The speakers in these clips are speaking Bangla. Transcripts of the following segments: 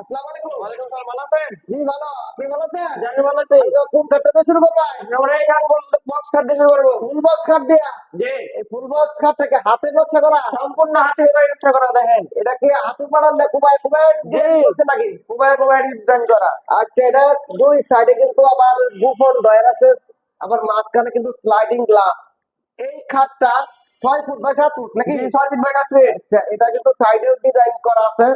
আসসালামু আলাইকুম। ওয়ালাইকুম সালাম ভালো আছেন? জি ভালো। আপনি ভালো আছেন? আমি ভালো আছি। আজকে কোন কাঠটা শুরু করবেন আমরা এই কাঠ বক্স কাঠ দিয়ে শুরু করব। ফুল বক্স কাঠ দেয়া? জি। এই ফুল বক্স কাঠটাকে হাতে নকশা করা সম্পূর্ণ হাতে নকশা করা দেখেন। এটা কি হাতে পাড়ান দেয়? কুবাই কুবাই জি। নাকি? কুবায় কুবায় ডিজাইন করা। আচ্ছা এটা দুই সাইডে কিন্তু আবার বুফন ডয়ার আছে আবার মাঝখানে কিন্তু স্লাইডিং গ্লাস এই খাটটা ছয় ফুট বাই সাত ফুট নাকি? ছয় ফিট বাই সাত ফিট। আচ্ছা এটা কিন্তু সাইডেও ডিজাইন করা আছে।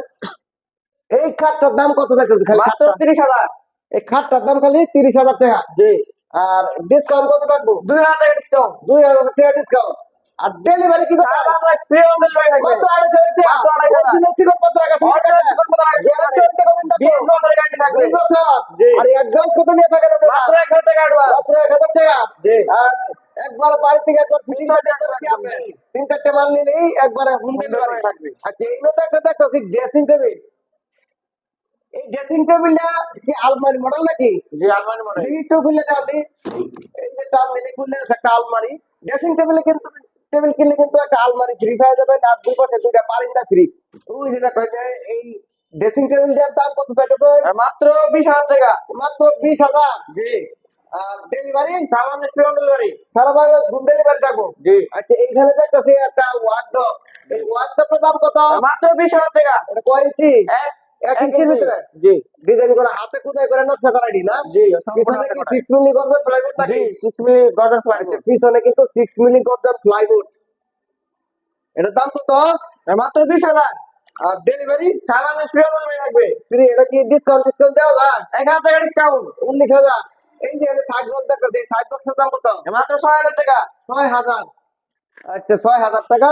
এই খাটটার দাম কত খালি মাত্র তিরিশ হাজার। এই খাটটার দাম খালি তিরিশ হাজার টাকা। জি। আর ডিসকাউন্ট কত থাকব? দুই হাজার টাকা ডিসকাউন্ট দুই হাজার টাকা ডিসকাউন্ট আর ডেলিভারি কি করতে সারা ফ্রি হোম ডেলিভারি থাকবে। কত আড়াইশো টাকা। মাত্র আড়াইশো টাকা। Original চিকন পাতা রাখা, ফুল টাকা। চিকন পাতা রাখা, Guarantee দিন থাকবে। বিশ বছরের গ্যারান্টি থাকবে। দুই বছর। আর অ্যাডভান্স কত নিয়ে থাকেন মাত্র এক হাজার টাকা অ্যাডভান্স মাত্র এক হাজার টাকা। জি। আর একবার বাড়ি থেকে একবার ফিটিং করে তিন চারটে তিন চারটে মাল নিলেই একবারে হোম ডেলিভারি থাকবে। আচ্ছা তো একটা দেখতেছি ড্রেসিং টেবিল এই ড্রেসিং টেবিলটা কি আলমারি মডেল নাকি? জি আলমারি মনে একটু খুলে দেওয়া দি। এই যে টান দিলে খুলে আছে একটা আলমারি। ড্রেসিং টেবিলে কিন্তু টেবিল কিনলে কিন্তু একটা আলমারি ফ্রি পেয়ে যাবেন আর দুই পাশে দুইটা পারিন্দা ফ্রি ওই যে দেখো এই এই ড্রেসিং টেবিলটার দাম কত থাকে তো মাত্র বিশ হাজার টাকা। মাত্র বিশ হাজার? জি। ডেলিভারি সারা ফ্রি ডেলিভারি সারা বাংলাদেশ হোম ডেলিভারি থাকব? জি। আচ্ছা এইখানে দেখতেছি একটা ওয়ার্ডরোব এই ওয়ার্ডরোবের দাম কত? মাত্র বিশ হাজার টাকা। এটা কয় ইঞ্চি এক- এক ইঞ্চির ভিতরে জি। ডিজাইন করে হাতে খুদাই করে নকশা করা না? জি পিছনে কি করা। সিক্স মিলি করবে প্লাইউড জি আচ্ছা, পিছনে কিন্তু সিক্স মিলি গর্জন প্লাইউড এটার দাম কত? মাত্র বিশ হাজার। আর ডেলিভারি সারা বাংলাদেশ ফ্রি এটা কি ডিসকাউন্ট ডিসকাউন্ট দেওয়া যায়? এক হাজার টাকা ডিসকাউন্ট উনিশ হাজার। এই যে সাইড বক্স দেখতে সাইড বক্সের দাম কত? মাত্র ছয় হাজার টাকা। ছয় হাজার। আচ্ছা ছয় হাজার টাকা।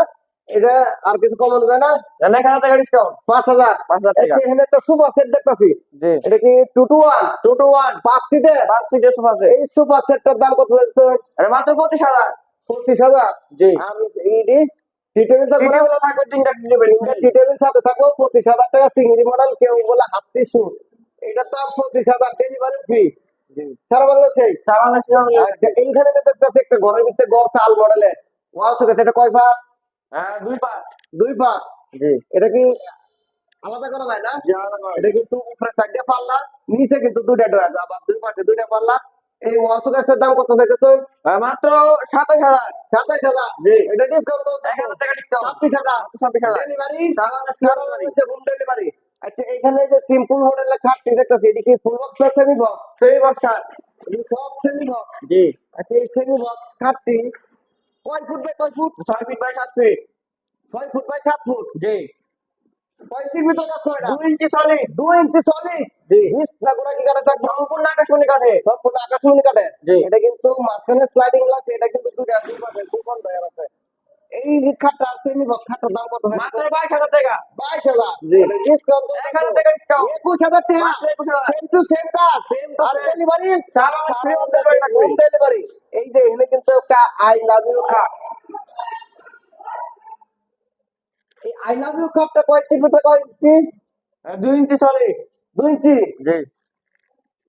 এটা আর কিছু কমানো যায় না। এক হাজার টাকা ডিসকাউন্ট পাঁচ হাজার। পাঁচ হাজার টাকা। এখানে একটা সুপার সেট দেখতেছি। এটা কি two two one two two one পাঁচ সিটের পাঁচ সিটের সোফা আছে এই সুপার সেটটার দাম কত এটা মাত্র পঁচিশ হাজার। পঁচিশ হাজার? জি। আর এইটি সাথে পঁচিশ হাজার টাকা মডেল কেউ বলে হাতি শুট এটার দাম পঁচিশ হাজার ডেলিভারি ফ্রি সারা বাংলাদেশে সারা বাংলাদেশ আচ্ছা, এইখানে দেখতেছি একটা ঘরের ভিতরে গড় চাল মডেলের ওয়াও এটা কয় পা হ্যাঁ দুই পাঁচ দুই পা জি। এটা কি আলাদা করা যায় না। এটা কিন্তু উপরে চারটে পাল্লা? নিচে কিন্তু দুইটা ডয়ার আবার দুই পাশে দুইটা পাল্লা। এই ওয়াও দাম কত থেকে তো হ্যাঁ, মাত্র সাতাশ হাজার। সাতাশ হাজার। জি। এটা ডিসকাউন্ট এক হাজার টাকা ডিসকাউন্ট ছাব্বিশ হাজার। ছাব্বিশ হাজার। ডেলিভারি সারা বাংলাদেশ ফ্রি হোম ডেলিভারি আচ্ছা এখানে যে সিম্পল মডেলের খাটটি দেখতেছি এটা কি ফুল বক্স না সেমি বক্স সেমি বক্স সব সেমি বক্স জি। আচ্ছা এই সেমি বক্স খাটটি কয় ফুট বাই কয় ফুট ছয় ফিট বাই সাত ফিট ছয় ফুট বাই সাত ফুট জি। কাজ করে দুই ইঞ্চি সলিড দুই ইঞ্চি সলিড জি। বিশ গোড়া কি কাটে? সম্পূর্ণ আকাশমণি কাঠে সম্পূর্ণ আকাশমণি কাটে। জি। এটা কিন্তু মাঝখানে স্লাইডিং গ্লাস এটা কিন্তু দুইটা দুই দুখন ডয়ার আছে। এই খাটটা সেমি বক্স খাটটার দাম কত মাত্র বাইশ হাজার টাকা। বাইশ হাজার। জি। ডিসকাউন্ট এক হাজার টাকা ডিসকাউন্ট একুশ হাজার টাকা। একুশ হাজার। সেম টু সেম কাজ। Same আর ডেলিভারি সারা বাংলাদেশ ফ্রি হোম ডেলিভারি থাকবে। হোম ডেলিভারি এই যে এখানে কিন্তু একটা আই লাভ ইউ কাপ এই আই লাভ ইউ কাপটা কয় ইঞ্চির ভিতরে কয় ইঞ্চি? দুই ইঞ্চি সলিড দুই ইঞ্চি? জি।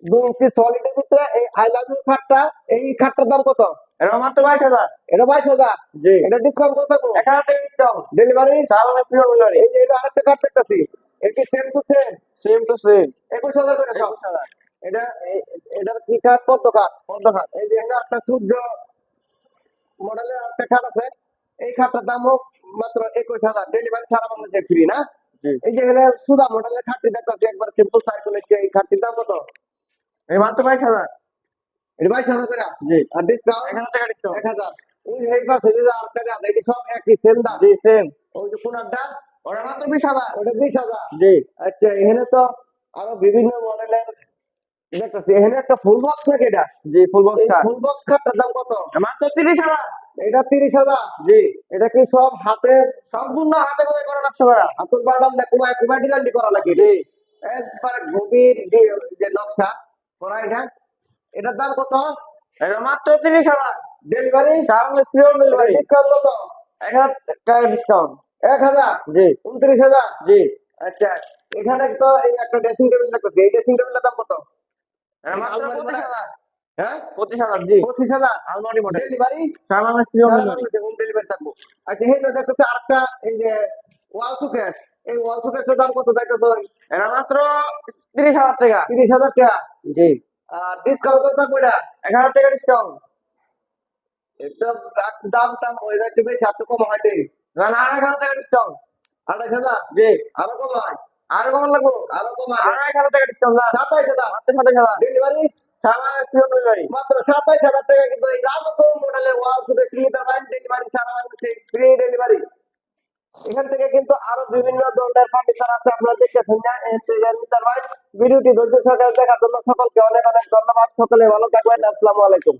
দুই ইঞ্চি সলিডের ভিতরে এই আই লাভ ইউ খাটটা এই খাটটার দাম কত? এটা মাত্র বাইশ হাজার। এটা বাইশ হাজার। জি। এটা ডিসকাউন্ট কত থাকব এক হাজার ডিসকাউন্ট ডেলিভারি সারা হোম ডেলিভারি এই যে এটা আরেকটা কাট দেখতেছি। এটা কি same to same same to same একুশ হাজার করে। একুশ হাজার। এটা এটার কি কাঠ কত কাঠ কত খাট। এই যে এখানে একটা সূর্য মডেলের একটা খাট আছে। এই খাটটার দামও মাত্র একুশ হাজার। ডেলিভারি সারা বাংলাদেশে ফ্রি না? এই যে এখানে সুদা মডেলের খাটটি দেখতেছি একবার সিম্পল সাইকেল এই খাটটির দাম কত? এই মাত্র বাইশ হাজার। এটা বাইশ হাজার করে? জি। আর ডিসকাউন্ট এক হাজার টাকা ডিসকাউন্ট এক হাজার। ওই যে এই পাশে যে আরেকটা দাম এই সব একই সেম দাম। জি সেম ওই যে কোনারটা ওটা মাত্র বিশ হাজার। ওটা বিশ হাজার। জি। আচ্ছা এখানে তো আরও বিভিন্ন মডেলের দেখতেছি এখানে একটা ফুল বক্স থাকে এটা। জি ফুল বক্স ফুল বক্স খাটটার দাম কত? মাত্র তিরিশ হাজার। এটা তিরিশ হাজার। জি। এটা কি সব হাতে? সম্পূর্ণ হাতে করে করা নকশা করা। হাতুর বাড়াল দিয়ে কুমায় কুমায় করা লাগে জি। একবার গভীর যে- যে নকশা করা এটা। এটার দাম কত? এটা মাত্র তিরিশ হাজার। ডেলিভারি সারা ফ্রি হোম ডেলিভারি ডিসকাউন্ট কত? এক হাজার টাকা ডিসকাউন্ট এক হাজার? জি। উনত্রিশ হাজার? জি। আচ্ছা এখানে তো একটা ড্রেসিং টেবিল দেখতেছি। এই ড্রেসিং টেবিলের দাম কত? হ্যাঁ পঁচিশ হাজার। জি। পঁচিশ হাজার? আলমারি মডেল ডেলিভারি? সারা Bangladesh free home delivery। Home delivery থাকব। আচ্ছা এই দেখতেছি আরেকটা এই যে ওয়াল সুকেশ এই ওয়াল সুকেশের দাম কত দেখতেছ এটা মাত্র তিরিশ হাজার টাকা। তিরিশ হাজার টাকা? জি। আর ডিসকাউন্ট কত থাকবে এটা? এক হাজার টাকা ডিসকাউন্ট এটা দাম টাম ওই একটু বেশি একটু কম হয় নি। আর হাজার টাকা ডিসকাউন্ট আঠাশ হাজার? জি। আরও কম হয়? আর কেমন লাগবো? আরও আর এক হাজার টাকা ডিসকাউন্ট না সাতাইশ হাজার। মাত্র সাতাশ হাজার ডেলিভারি সারা বাংলাদেশ free মাত্র সাতাইশ হাজার টাকা কিন্তু এই রামকো মডেলের ওয়াল সুকেশ নিতে পারেন ডেলিভারি সারা বাংলাদেশে ফ্রি ডেলিভারি এখান থেকে কিন্তু আরও বিভিন্ন ধরনের ফার্নিচার আছে আপনারা ভিডিওটি ধৈর্য সহকারে দেখার জন্য সকলকে অনেক অনেক ধন্যবাদ। সকলে ভালো থাকবেন আসসালামু আলাইকুম।